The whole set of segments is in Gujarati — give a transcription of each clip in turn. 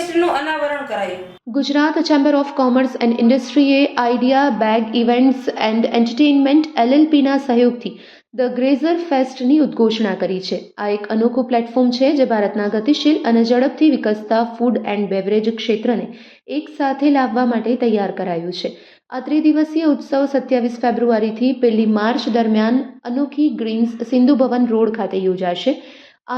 ફેસ્ટનું અનાવરણ કરાયું. Gujarat chamber of commerce and ઇન્ડસ્ટ્રીએ idea, bag, events and entertainment એલએલપીના સહયોગથી ધ ગ્રેઝર ફેસ્ટની ઉદ્ઘોષણા કરી છે. આ એક અનોખું પ્લેટફોર્મ છે જે ભારતના ગતિશીલ અને ઝડપથી વિકસતા ફૂડ એન્ડ બેવરેજ ક્ષેત્રને એક સાથે લાવવા માટે તૈયાર કરાયું છે. આ ત્રિદિવસીય ઉત્સવ સત્યાવીસ ફેબ્રુઆરીથી પહેલી માર્ચ દરમિયાન અનોખી ગ્રીન્સ સિંધુ ભવન રોડ ખાતે યોજાશે.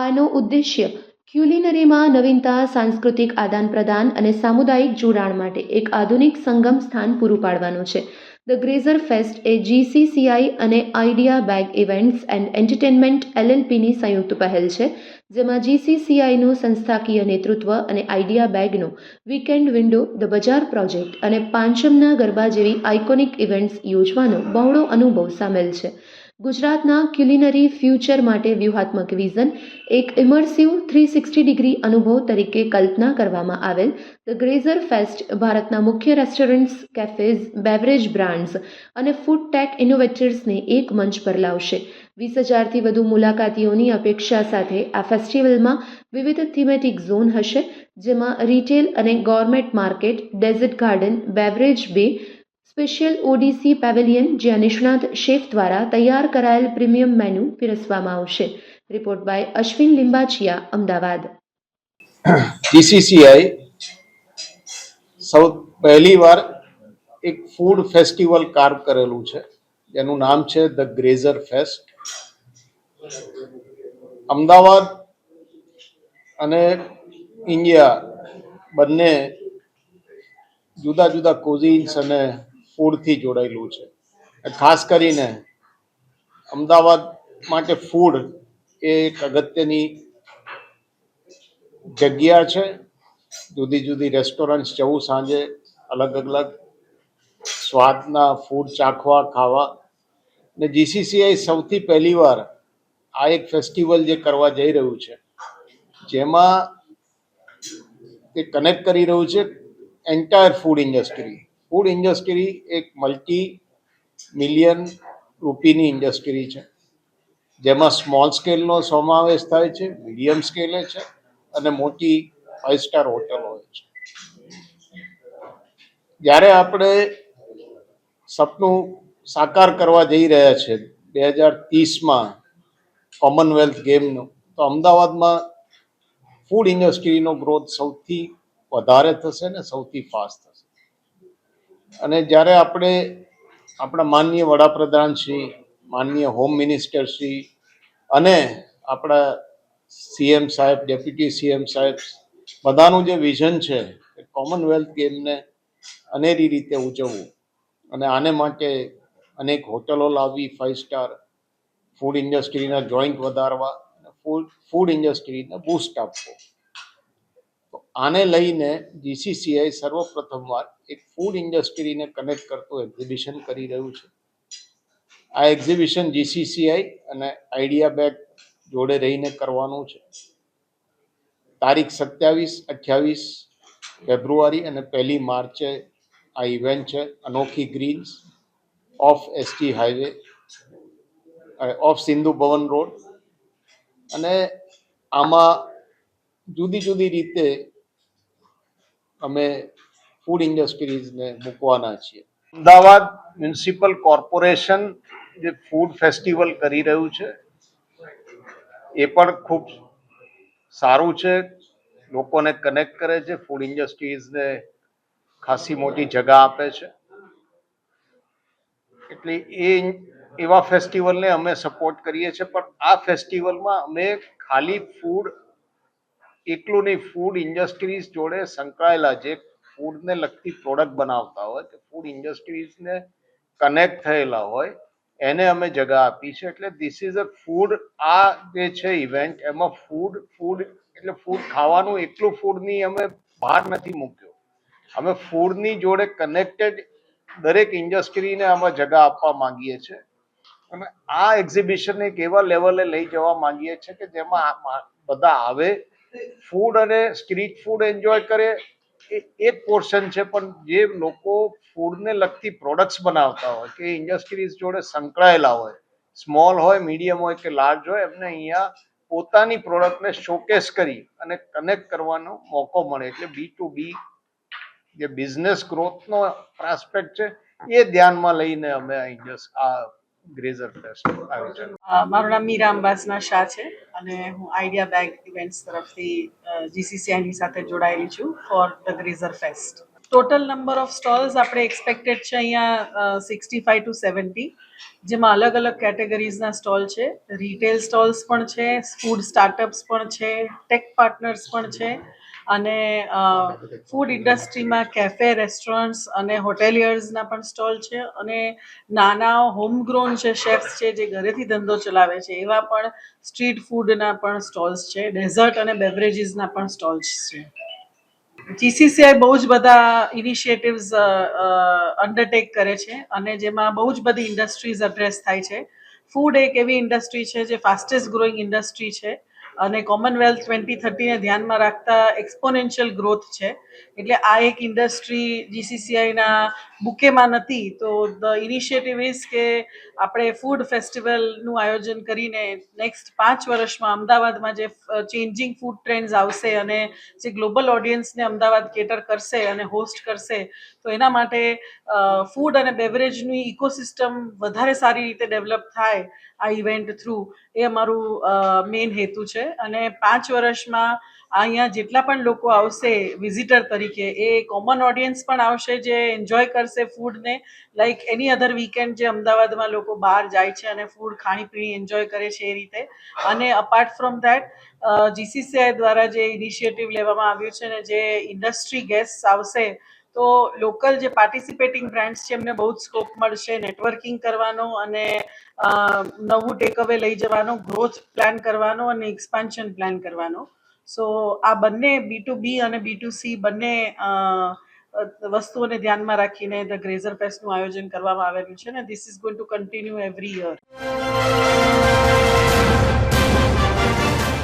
આનો ઉદ્દેશ્ય ક્યુલિનરીમાં નવીનતા, સાંસ્કૃતિક આદાન પ્રદાન અને સામુદાયિક જોડાણ માટે એક આધુનિક સંગમ સ્થાન પૂરું પાડવાનું છે. ધ ગ્રેઝર ફેસ્ટ એ જીસીસીઆઈ અને idea bag events and entertainment એલએલપીની સંયુક્ત પહેલ છે, જેમાં જીસીસીઆઈનું સંસ્થાકીય નેતૃત્વ અને idea બેગનો weekend window the bazaar project અને પાંચમના ગરબા જેવી આઇકોનિક ઇવેન્ટ્સ યોજવાનો બહોળો અનુભવ સામેલ છે. ગુજરાતના ક્યુલિનરી ફ્યુચર માટે વ્યૂહાત્મક વિઝન એક ઇમર્સિવ થ્રી સિક્સટી ડિગ્રી અનુભવ તરીકે કલ્પના કરવામાં આવેલ ધ ગ્રેઝર ફેસ્ટ ભારતના મુખ્ય રેસ્ટોરન્ટ્સ કેફેઝ બેવરેજ બ્રાન્ડ્સ અને ફૂડ ટેક ઇનોવેટર્સને એક મંચ પર લાવશે. વીસ હજારથી વધુ મુલાકાતીઓની અપેક્ષા સાથે આ ફેસ્ટિવલમાં વિવિધ થીમેટિક ઝોન હશે, જેમાં રિટેલ અને gourmet market dessert garden beverage બે સ્પેશિયલ ઓડીસી પેવેલિયન જ્યાં નિષ્ણાત શેફ દ્વારા તૈયાર કરાયેલ પ્રીમિયમ મેનુ પીરસવામાં આવશે. Report by Ashwin Limbachiya Ahmedabad. TCCI સૌ પહેલી વાર એક ફૂડ ફેસ્ટિવલ કાર્વ કરેલું છે. જેનું નામ છે ધ ગ્રેઝર ફેસ્ટ. અમદાવાદ અને ઇન્ડિયા બંને જુદા જુદા કોઝિન્સ અને ફૂડથી જોડાયેલું છે. ખાસ કરીને અમદાવાદ માટે ફૂડ એ એક અગત્યની જગ્યા છે. જુદી જુદી રેસ્ટોરન્ટ જવું સાંજે અલગ અલગ સ્વાદના ફૂડ ચાખવા, ખાવા. ને જીસીસીઆઈ સૌથી પહેલીવાર આ એક ફેસ્ટિવલ જે કરવા જઈ રહ્યું છે, જેમાં એ કનેક્ટ કરી રહ્યું છે entire food industry food industry એક મલ્ટી મિલિયન રૂપીની ઇન્ડસ્ટ્રી છે. જેમાં સ્મોલ સ્કેલનો સમાવેશ થાય છે મીડિયમ સ્કેલે છે અને મોટી ફાઇવ સ્ટાર હોટલ હોય છે. જ્યારે આપણે સપનું સાકાર કરવા જઈ રહ્યા છે, બે હજાર ત્રીસમાં કોમનવેલ્થ ગેમનું તો અમદાવાદમાં ફૂડ ઇન્ડસ્ટ્રીનો ગ્રોથ સૌથી વધારે થશે ને સૌથી ફાસ્ટ થશે. અને જ્યારે આપણે આપણા માનનીય વડાપ્રધાન શ્રી, માનનીય હોમ મિનિસ્ટર શ્રી અને આપણા સીએમ સાહેબ, ડેપ્યુટી સીએમ સાહેબ બધાનું જે વિઝન છે એ કોમનવેલ્થ ગેમને અનેરી રીતે ઉજવવું અને આને માટે અનેક હોટલો લાવવી ફાઇવ સ્ટાર ફૂડ ઇન્ડસ્ટ્રીના જોઈન્ટ વધારવા ફૂડ ફૂડ ઇન્ડસ્ટ્રીને બૂસ્ટ આપવો. આને લઈને જીસીસીઆઈ સર્વપ્રથમવાર એક ફૂડ ઇન્ડસ્ટ્રીને કનેક્ટ કરતું એક્ઝિબિશન કરી રહ્યું છે. આ એક્ઝિબિશન જીસીસીઆઈ અને આઈડિયા બેગ જોડે રહીને કરવાનું છે. તારીખ સત્યાવીસ, અઠ્યાવીસ ફેબ્રુઆરી અને પહેલી માર્ચે આ ઇવેન્ટ છે અનોખી greens of ST highway of Sindhu Bhavan road અને આમાં જુદી જુદી રીતે અમે ફૂડ ઇન્ડસ્ટ્રીઝને મૂકવાના છીએ. અમદાવાદ મ્યુનિસિપલ કોર્પોરેશન જે ફૂડ ફેસ્ટિવલ કરી રહ્યું છે, એ પણ ખૂબ સારું છે. લોકોને કનેક્ટ કરે છે ફૂડ ઇન્ડસ્ટ્રીઝને ખાસી મોટી જગા આપે છે. એટલે એ એવા ફેસ્ટિવલને અમે સપોર્ટ કરીએ છીએ, પણ આ ફેસ્ટિવલમાં અમે ખાલી ફૂડ એકલું નહીં ફૂડ ઇન્ડસ્ટ્રીઝ જોડે સંકળાયેલા જે ફૂડને લગતી પ્રોડક્ટ બનાવતા હોય, કે ફૂડ ઇન્ડસ્ટ્રીઝને કનેક્ટ થયેલા હોય, એને અમે જગા આપી છે. એટલે ધીસ ઇઝ અ ફૂડ આ જે છે ઇવેન્ટ એમાં ફૂડ ફૂડ એટલે ફૂડ ખાવાનું એટલું ફૂડની અમે ભાર નથી મૂક્યો. અમે ફૂડની જોડે કનેક્ટેડ દરેક ઇન્ડસ્ટ્રીને આમાં જગા આપવા માંગીએ છીએ અને આ એક્ઝિબિશનને એક એવા લેવલે લઈ જવા માંગીએ છીએ કે જેમાં બધા આવે ફૂડ અને સ્ટ્રીટ ફૂડ એન્જોય કરે, એ એક પોર્શન છે. પણ જે લોકો ફૂડને લગતી પ્રોડક્ટ્સ બનાવતા હોય કે ઇન્ડસ્ટ્રીઝ જોડે સંકળાયેલા હોય સ્મોલ હોય મીડિયમ હોય કે લાર્જ હોય, એમને અહીંયા પોતાની પ્રોડક્ટને શોકેસ કરી અને કનેક્ટ કરવાનો મોકો મળે. એટલે બી ટુ બી જે બિઝનેસ ગ્રોથનો પ્રોસ્પેક્ટ છે, એ ધ્યાનમાં લઈને અમે અહીં જસ આ ગ્રેઝર ફેસ્ટ આયોજન મારું નામ મીરા અંબાસના શાહ છે. અને હું આઈડિયા બેગ ઇવેન્ટ્સ તરફથી જીસીસીઆઈની સાથે જોડાયેલી છું for the Grazer Fest. Total number of stalls આપણે એક્સપેક્ટેડ છે અહીંયા સિક્સટી ફાઈવ ટુ સેવન્ટી જેમાં અલગ અલગ કેટેગરીઝના સ્ટોલ છે. રિટેલ સ્ટોલ્સ પણ છે ફૂડ સ્ટાર્ટઅપ્સ પણ છે ટેક પાર્ટનર્સ પણ છે. અને ફૂડ ઇન્ડસ્ટ્રીમાં કેફે રેસ્ટોરન્ટ્સ અને હોટેલિયર્સના પણ સ્ટોલ છે અને નાના હોમગ્રોન છે શેફ્સ છે જે ઘરેથી ધંધો ચલાવે છે, એવા પણ સ્ટ્રીટ ફૂડના પણ સ્ટોલ્સ છે ડેઝર્ટ અને બેવરેજીસના પણ સ્ટોલ્સ છે. જીસીસીઆઈ બહુ જ બધા ઇનિશિયેટિવ્સ અન્ડરટેક કરે છે અને જેમાં બહુ જ બધી ઇન્ડસ્ટ્રીઝ એડ્રેસ થાય છે. ફૂડ એક એવી ઇન્ડસ્ટ્રી છે જે ફાસ્ટેસ્ટ ગ્રોઈંગ ઇન્ડસ્ટ્રી છે અને કોમનવેલ્થ ટ્વેન્ટી થર્ટીને ધ્યાનમાં રાખતા એક્સપોનેન્શિયલ ગ્રોથ છે. એટલે આ એક ઇન્ડસ્ટ્રી જીસીસીઆઈના બુકેમાં નથી. તો ધ ઇનિશિયેટિવ ઇઝ કે આપણે ફૂડ ફેસ્ટિવલનું આયોજન કરીને નેક્સ્ટ પાંચ વર્ષમાં અમદાવાદમાં જે ચેન્જિંગ ફૂડ ટ્રેન્ડ્સ આવશે અને જે ગ્લોબલ ઓડિયન્સને અમદાવાદ કેટર કરશે અને હોસ્ટ કરશે, તો એના માટે ફૂડ અને બેવરેજની ઇકોસિસ્ટમ વધારે સારી રીતે ડેવલપ થાય આ ઇવેન્ટ થ્રુ એ અમારું મેઇન હેતુ છે. અને પાંચ વર્ષમાં અહીંયા જેટલા પણ લોકો આવશે વિઝિટર તરીકે, એ કોમન ઓડિયન્સ પણ આવશે જે એન્જોય કરશે ફૂડને લાઈક એની અધર વીકેન્ડ જે અમદાવાદમાં લોકો બહાર જાય છે અને ફૂડ ખાણીપીણી એન્જોય કરે છે એ રીતે. અને અપાર્ટ ફ્રોમ ધેટ જીસીસીઆઈ દ્વારા જે ઇનિશિયેટિવ લેવામાં આવ્યું છે ને જે ઇન્ડસ્ટ્રી ગેસ્ટ આવશે, તો લોકલ જે પાર્ટિસિપેટિંગ બ્રાન્ડ્સ છે એમને બહુ જ સ્કોપ મળશે. નેટવર્કિંગ કરવાનો અને નવું ટેકઅવે લઈ જવાનો ગ્રોથ પ્લાન કરવાનો અને એક્સપાન્શન પ્લાન કરવાનો. સો આ બંને બી ટુ બી અને બી ટુ સી બંને વસ્તુઓને ધ્યાનમાં રાખીને ધ ગ્રેઝર ફેસ્ટનું આયોજન કરવામાં આવેલું છે ને this is going to continue every year